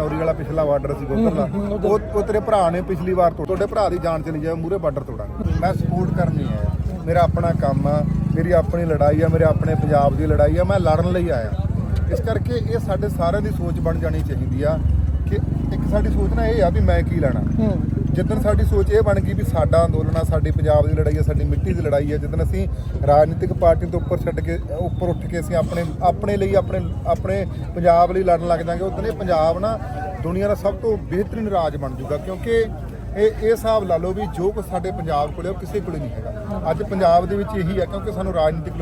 ਖਨੌਰੀ ਵਾਲਾ ਪਿਛਲਾ ਬਾਰਡਰ ਸੀ ਉਧਰਲਾ ਉਹ ਉਹ ਤੇਰੇ ਭਰਾ ਨੇ ਪਿਛਲੀ ਵਾਰ ਤੋਂ ਤੁਹਾਡੇ ਭਰਾ ਦੀ ਜਾਨ ਚਲੀ ਜਾਵੇ ਮੂਰੇ ਬਾਰਡਰ ਤੋੜਾਂਗੇ। ਮੈਂ ਸਪੋਰਟ ਕਰਨੀ ਹੈ। ਮੇਰਾ ਆਪਣਾ ਕੰਮ ਆ ਮੇਰੀ ਆਪਣੀ ਲੜਾਈ ਆ ਮੇਰੇ ਆਪਣੇ ਪੰਜਾਬ ਦੀ ਲੜਾਈ ਆ ਮੈਂ ਲੜਨ ਲਈ ਆਇਆ। ਇਸ ਕਰਕੇ ਇਹ ਸਾਡੇ ਸਾਰਿਆਂ ਦੀ ਸੋਚ ਬਣ ਜਾਣੀ ਚਾਹੀਦੀ ਆ ਕਿ ਇੱਕ ਸਾਡੀ ਸੋਚ ਨਾ ਇਹ ਆ ਵੀ ਮੈਂ ਕੀ ਲੈਣਾ। ਜਿੱਦਣ ਸਾਡੀ ਸੋਚ ਇਹ ਬਣ ਗਈ ਵੀ ਸਾਡਾ ਅੰਦੋਲਨ ਆ, ਸਾਡੀ ਪੰਜਾਬ ਦੀ ਲੜਾਈ ਆ, ਸਾਡੀ ਮਿੱਟੀ ਦੀ ਲੜਾਈ ਆ, ਜਿੱਦਣ ਅਸੀਂ ਰਾਜਨੀਤਿਕ ਪਾਰਟੀਆਂ ਤੋਂ ਉੱਪਰ ਛੱਡ ਕੇ, ਉੱਪਰ ਉੱਠ ਕੇ ਅਸੀਂ ਆਪਣੇ ਆਪਣੇ ਲਈ, ਆਪਣੇ ਆਪਣੇ ਪੰਜਾਬ ਲਈ ਲੜਨ ਲੱਗ ਜਾਾਂਗੇ, ਉਦੋਂ ਇਹ ਪੰਜਾਬ ਨਾ ਦੁਨੀਆ ਦਾ ਸਭ ਤੋਂ ਬਿਹਤਰੀਨ ਰਾਜ ਬਣ ਜਾਊਗਾ, ਕਿਉਂਕਿ ਇਹ ਇਹ ਹਿਸਾਬ ਲਾ ਲਓ ਵੀ ਜੋ ਕੁਛ ਸਾਡੇ ਪੰਜਾਬ ਕੋਲੇ ਉਹ ਕਿਸੇ ਕੋਲੇ ਨਹੀਂ ਹੈਗਾ। ਅੱਜ ਪੰਜਾਬ ਦੇ ਵਿੱਚ ਇਹੀ ਆ ਕਿਉਂਕਿ ਸਾਨੂੰ ਰਾਜਨੀਤਿਕ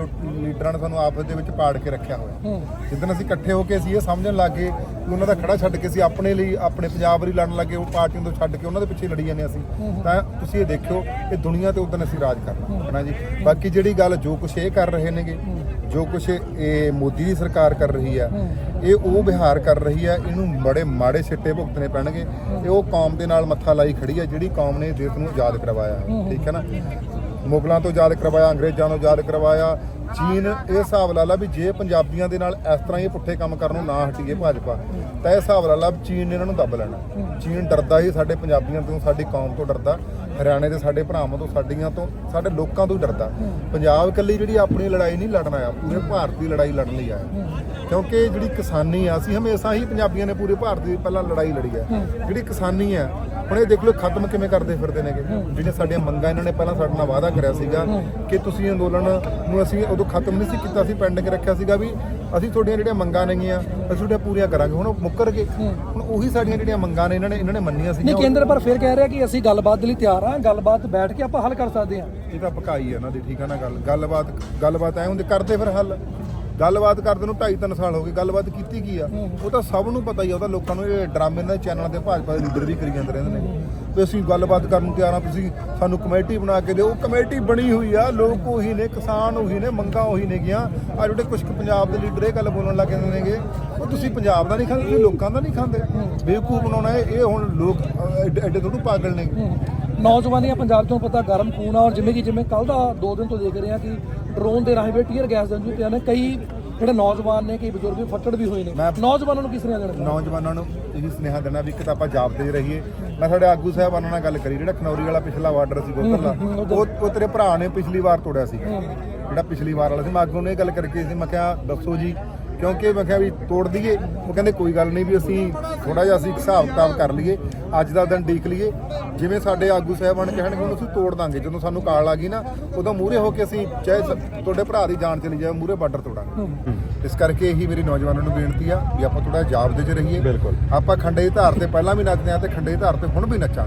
ਲੀਡਰਾਂ ਨੇ ਸਾਨੂੰ ਆਪਸ ਦੇ ਵਿੱਚ ਪਾੜ ਕੇ ਰੱਖਿਆ ਹੋਇਆ। ਜਿੱਦਣ ਅਸੀਂ ਇਕੱਠੇ ਹੋ ਕੇ ਅਸੀਂ ਇਹ ਸਮਝਣ ਲੱਗੇ ਕਿ ਉਹਨਾਂ ਦਾ ਖੜਾ ਛੱਡ ਕੇ ਅਸੀਂ ਆਪਣੇ ਲਈ ਆਪਣੇ ਪੰਜਾਬ ਲਈ ਲੜਨ ਲੱਗੇ ਉਹ ਪਾਰਟੀਆਂ ਤੋਂ ਛੱਡ ਕੇ ਉਹਨਾਂ ਦੇ ਪਿੱਛੇ ਲੜੀ ਜਾਂਦੇ ਅਸੀਂ। ਤਾਂ ਤੁਸੀਂ ਇਹ ਦੇਖਿਓ ਕਿ ਦੁਨੀਆ ਤੇ ਉਦੋਂ ਅਸੀਂ ਰਾਜ ਕਰਨਾ। ਹੈ। ਨਾ ਜੀ? ਬਾਕੀ ਜਿਹੜੀ ਗੱਲ ਜੋ ਕੁਛ ਇਹ ਕਰ ਰਹੇ ਨੇਗੇ ਜੋ ਕੁਛ ਇਹ ਮੋਦੀ ਦੀ ਸਰਕਾਰ ਕਰ ਰਹੀ ਆ ਇਹ ਉਹ ਵਿਹਾਰ ਕਰ ਰਹੀ ਆ ਇਹਨੂੰ ਬੜੇ ਮਾੜੇ ਸਿੱਟੇ ਭੁਗਤਣੇ ਪੈਣਗੇ ਇਹ ਉਹ ਕੌਮ ਦੇ ਨਾਲ ਮੱਥਾ ਲਾਈ ਖੜੀ ਆ ਜਿਹੜੀ ਕੌਮ ਨੇ ਦੇਸ਼ ਨੂੰ ਆਜ਼ਾਦ ਕਰਵਾਇਆ। ਠੀਕ ਹੈ ਨਾ? ਮੁਗਲਾਂ ਤੋਂ ਯਾਦ ਕਰਵਾਇਆ, ਅੰਗਰੇਜ਼ਾਂ ਤੋਂ ਯਾਦ ਕਰਵਾਇਆ। ਚੀਨ ਇਹ ਹਿਸਾਬ ਲਾ ਲਾ ਵੀ ਜੇ ਪੰਜਾਬੀਆਂ ਦੇ ਨਾਲ ਇਸ ਤਰ੍ਹਾਂ ਇਹ ਪੁੱਠੇ ਕੰਮ ਕਰਨ ਨੂੰ ਨਾ ਹਟੀਏ ਭਾਜਪਾ, ਤਾਂ ਇਹ ਹਿਸਾਬ ਲਾ ਲਾ ਵੀ ਚੀਨ ਨੇ ਇਹਨਾਂ ਨੂੰ ਦੱਬ ਲੈਣਾ। ਚੀਨ ਡਰਦਾ ਹੀ ਸਾਡੇ ਪੰਜਾਬੀਆਂ ਤੋਂ, ਸਾਡੀ ਕੌਮ ਤੋਂ ਡਰਦਾ। ਹਰਿਆਣੇ ਦੇ ਸਾਡੇ ਭਰਾਵਾਂ ਤੋਂ, ਸਾਡੀਆਂ ਤੋਂ, ਸਾਡੇ ਲੋਕਾਂ ਤੋਂ ਹੀ ਡਰਦਾ। ਪੰਜਾਬ ਇਕੱਲੀ ਜਿਹੜੀ ਆਪਣੀ ਲੜਾਈ ਨਹੀਂ ਲੜਨ ਆਇਆ, ਪੂਰੇ ਭਾਰਤ ਦੀ ਲੜਾਈ ਲੜਨ ਲਈ ਆਇਆ। ਕਿਉਂਕਿ ਜਿਹੜੀ ਕਿਸਾਨੀ ਆ, ਅਸੀਂ ਹਮੇਸ਼ਾ ਹੀ ਪੰਜਾਬੀਆਂ ਨੇ ਪੂਰੇ ਭਾਰਤ ਦੀ ਪਹਿਲਾਂ ਲੜਾਈ ਲੜੀ ਹੈ ਜਿਹੜੀ ਕਿਸਾਨੀ ਆ ਹੁਣ ਇਹ ਦੇਖ ਲਓ ਖਤਮ ਕਿਵੇਂ ਕਰਦੇ ਫਿਰਦੇ ਨੇਗੇ। ਜਿਹੜੀਆਂ ਸਾਡੀਆਂ ਮੰਗਾਂ ਇਹਨਾਂ ਨੇ ਪਹਿਲਾਂ ਸਾਡੇ ਨਾਲ ਵਾਅਦਾ ਕਰਿਆ ਸੀਗਾ ਕਿ ਤੁਸੀਂ ਅੰਦੋਲਨ ਨੂੰ ਅਸੀਂ ਉਦੋਂ ਖਤਮ ਨਹੀਂ ਸੀ ਕੀਤਾ ਸੀ ਪੈਂਡਿੰਗ ਰੱਖਿਆ ਸੀਗਾ ਵੀ ਅਸੀਂ ਤੁਹਾਡੀਆਂ ਜਿਹੜੀਆਂ ਮੰਗਾਂ ਨੇਗੀਆਂ ਅਸੀਂ ਤੁਹਾਡੀਆਂ ਪੂਰੀਆਂ ਕਰਾਂਗੇ। ਹੁਣ ਉਹ ਮੁੱਕਰ ਗਏ। ਹੁਣ ਉਹੀ ਸਾਡੀਆਂ ਜਿਹੜੀਆਂ ਮੰਗਾਂ ਨੇ ਇਹਨਾਂ ਨੇ ਇਹਨਾਂ ਨੇ ਮੰਨੀਆਂ ਨਹੀਂ ਸੀਗੀਆਂ। ਕੇਂਦਰ ਪਰ ਫਿਰ ਕਹਿ ਰਿਹਾ ਕਿ ਅਸੀਂ ਗੱਲਬਾਤ ਦੇ ਲਈ ਤਿਆਰ ਹਾਂ ਗੱਲਬਾਤ ਬੈਠ ਕੇ ਆਪਾਂ ਹੱਲ ਕਰ ਸਕਦੇ ਹਾਂ। ਇਹ ਤਾਂ ਪਕਾਈ ਹੈ ਇਹਨਾਂ ਦੀ ਠੀਕ ਹੈ ਨਾ ਗੱਲ। ਗੱਲਬਾਤ ਗੱਲਬਾਤ ਐ ਹੁੰਦੀ ਕਰਦੇ ਫਿਰ ਹੱਲ। ਗੱਲਬਾਤ ਕਰਦੇ ਨੂੰ 2.5 3 ਸਾਲ ਹੋ ਗਏ ਗੱਲਬਾਤ ਕੀਤੀ ਕੀ ਆ? ਉਹ ਤਾਂ ਸਭ ਨੂੰ ਪਤਾ ਹੀ ਆ ਉਹ ਤਾਂ ਲੋਕਾਂ ਨੂੰ ਇਹ ਡਰਾਮੇ ਦੇ ਚੈਨਲਾਂ ਤੇ ਭਾਜਪਾ ਦੇ ਲੀਡਰ ਵੀ ਕਰੀ ਜਾਂਦੇ ਰਹਿੰਦੇ ਨੇ। ਵੀ ਅਸੀਂ ਗੱਲਬਾਤ ਕਰਨ ਨੂੰ ਤਿਆਰ ਆ ਤੁਸੀਂ ਸਾਨੂੰ ਕਮੇਟੀ ਬਣਾ ਕੇ ਦਿਓ। ਉਹ ਕਮੇਟੀ ਬਣੀ ਹੋਈ ਆ ਲੋਕ ਉਹੀ ਨੇ ਕਿਸਾਨ ਉਹੀ ਨੇ ਮੰਗਾਂ ਉਹੀ ਨੇਗੀਆਂ। ਆ ਜਿਹੜੇ ਕੁਝ ਪੰਜਾਬ ਦੇ ਲੀਡਰ ਇਹ ਗੱਲ ਬੋਲਣ ਲੱਗ ਜਾਂਦੇ ਨੇਗੇ ਉਹ ਤੁਸੀਂ ਪੰਜਾਬ ਦਾ ਨਹੀਂ ਖਾਂਦੇ ਤੁਸੀਂ ਲੋਕਾਂ ਦਾ ਨਹੀਂ ਖਾਂਦੇ। ਬੇਵਕੂਫ ਬਣਾਉਣਾ ਇਹ ਹੁਣ ਲੋਕ ਐਡੇ ਥੋੜ੍ਹੇ ਪਾਗਲ ਨੇ। ਨੌਜਵਾਨੀਆਂ ਪੰਜਾਬ ਤੋਂ ਪਤਾ ਗਰਮ ਖੂਨ ਆ ਔਰ ਜਿਵੇਂ ਕਿ ਜਿਵੇਂ ਕੱਲ ਦਾ ਦੋ ਦਿਨ ਤੋਂ ਦੇਖ ਰਹੇ ਹਾਂ ਕਿ ਡਰੋਨ ਦੇ ਰਾਹੀਂ ਵੀ ਟੀਅਰ ਗੈਸ ਦੇ ਪਿਆ ਨੇ ਕਈ ਜਿਹੜੇ ਨੌਜਵਾਨ ਨੇ ਕਈ ਬਜ਼ੁਰਗ ਵੀ ਫੱਟੜ ਵੀ ਹੋਏ ਨੇ। ਨੌਜਵਾਨਾਂ ਨੂੰ ਕਿਸ ਤਰ੍ਹਾਂ ਦੇਣਾ ਨੌਜਵਾਨਾਂ ਨੂੰ ਇਹ ਸੁਨੇਹਾ ਦੇਣਾ ਵੀ ਇੱਕ ਤਾਂ ਆਪਾਂ ਜਾਬ ਤੇ ਰਹੀਏ। ਮੈਂ ਸਾਡੇ ਆਗੂ ਸਾਹਿਬਾਨਾਂ ਨਾਲ ਗੱਲ ਕਰੀ ਜਿਹੜਾ ਖਨੌਰੀ ਵਾਲਾ ਪਿਛਲਾ ਬਾਰਡਰ ਸੀ ਉਧਰਲਾ ਉਹ ਉਹ ਤੇਰੇ ਭਰਾ ਨੇ ਪਿਛਲੀ ਵਾਰ ਤੋੜਿਆ ਸੀ। ਜਿਹੜਾ ਪਿਛਲੀ ਵਾਰ ਵਾਲਾ ਸੀ। ਮੈਂ ਆਗੂ ਨੂੰ ਇਹ ਗੱਲ ਕਰਕੇ ਸੀ ਮੈਂ ਕਿਹਾ ਦੱਸੋ ਜੀ ਕਿਉਂਕਿ ਮੈਂ ਕਿਹਾ ਵੀ ਤੋੜ ਦਈਏ। ਉਹ ਕਹਿੰਦੇ ਕੋਈ ਗੱਲ ਨਹੀਂ ਵੀ ਅਸੀਂ ਥੋੜਾ ਜਿਹਾ ਅਸੀਂ ਹਿਸਾਬ ਕਿਤਾਬ ਕਰ ਲਈਏ ਅੱਜ ਦਾ ਦਿਨ ਡੀਕ ਲਈਏ। ਜਿਵੇਂ ਸਾਡੇ ਆਗੂ ਸਾਹਿਬਾਨ ਕਹਿਣਗੇ ਉਹਨੂੰ ਅਸੀਂ ਤੋੜ ਦਾਂਗੇ। ਜਦੋਂ ਸਾਨੂੰ ਕਾਲ ਆ ਗਈ ਨਾ ਉਦੋਂ ਮੂਹਰੇ ਹੋ ਕੇ ਅਸੀਂ ਚਾਹੇ ਸ- ਤੁਹਾਡੇ ਭਰਾ ਦੀ ਜਾਨ ਚਲੀ ਜਾਵੇ ਮੂਹਰੇ ਬਾਰਡਰ ਤੋੜਾਂਗੇ। ਇਸ ਕਰਕੇ ਇਹੀ ਮੇਰੀ ਨੌਜਵਾਨਾਂ ਨੂੰ ਬੇਨਤੀ ਆ ਵੀ ਆਪਾਂ ਥੋੜਾ ਜਾਬ ਦੇ ਚ ਰਹੀਏ। ਬਿਲਕੁਲ। ਆਪਾਂ ਖੰਡੇ ਦੀ ਧਾਰ ਤੇ ਪਹਿਲਾਂ ਵੀ ਨੱਚਦੇ ਆ ਤੇ ਖੰਡੇ ਦੀ ਧਾਰ ਤੇ ਹੁਣ ਵੀ ਨੱਚਾਂਗੇ।